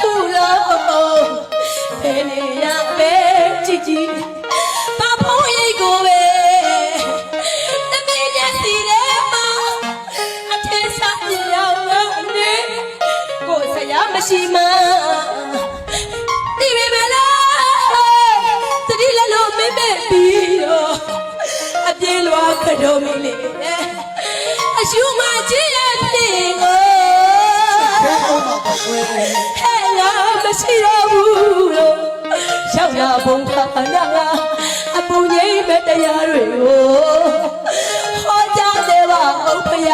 ခုလုံးပုံဖယ်နေရပဲကြည်ကြည်ဘာဖို့ရိတ်ကိုပဲသမီးမျက်စီထဲမှာအထင်ရှားမြေရောက်နေကိုဆရာမရှိမှဒီမလားတတိလလုံးမမေ့ပြီးတော့အပြေးလွားခတော်မီလေးအရှုမကြည့်ရတဲ့ကို Oh, my God. မရှိတော့ဘူးလို့ရောက်ရဘုံခါနာအပူငိမ့်မဲ့တရားတွေကိုဟောကြားတယ်ပါဥပ္ပယ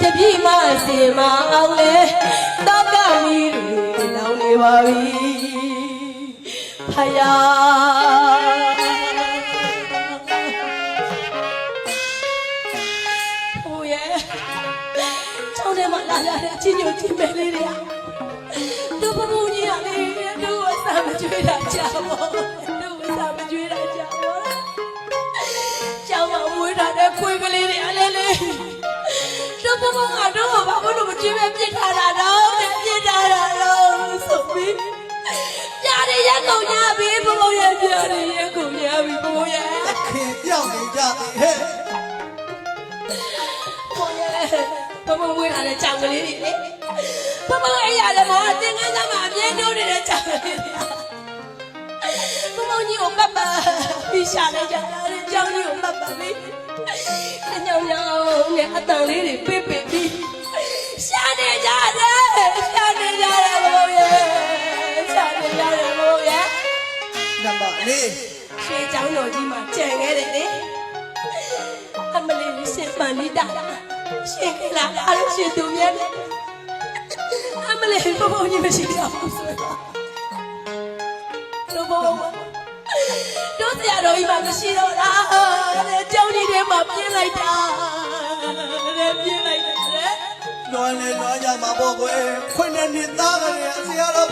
တပြိမစင်မအောင်လေတောက်ကမီတွေလောင်နေပါပြီဖယာဟိုရဲ့ကျောင်းထဲမှာလာလာတဲ့အချင်းညိုချင်းပဲလေးတွေ မကျွေးတာကြောက်ပါသူ့အစာမကျွေးတာကြောက်ပါကြောက်မဝေးတာတဲ့ခွေးကလေးတွေအလဲလေသူပပူကတော့ဘာလို့မကျွေးပဲပြစ်ထားတာတော့တဲ့ပြစ်ထားတာတော့ဆိုပြီးပြားရရကုန်ညာပြီပပူရပြားရရကုန်ညာပြီပပူရခင်ပြောင်းနေကြသည်ဟဲ့ပပူရပပူဝေးတာတဲ့ကြောက်ကလေးတွေလေပပူအဲ့ရတယ်မအတင်က ပြီးရှာလိုက်ကြတာတဲ့ကြောင်းကြီးကိုပတ်ပတ်ပြီးအညောင်ညောင်နဲ့အတန်လေးတွေပိတ်ပိတ်ပြီးရှာနေကြတယ်ရှာနေကြတယ်ဘုံရဲ့ရှာနေကြတယ်ဘုံရဲ့နံပါတ်လေးရွှေချောင်းတော်ကြီးမှာကြံခဲ့တယ်လေအမလေးရှင်ပန်လိတာရှင်ကလာအားလို့ရှင်သူမြတ်အမလေးဘုံဘုံကြီးမရှိတော့ဘူးဆိုတော့တို့ဘုံဘုံ တို့ဆရာတော်ကြီးမှမရှိတော့တာတဲ့ကျောင်းကြီးထဲမှာပြင်းလိုက်တာတဲ့ပြင်းလိုက်တာတဲ့လွန်လေလွန်ကြမှာပေါ့ကွယ်ခွင့်နဲ့နေသားကလေးအစရာတော့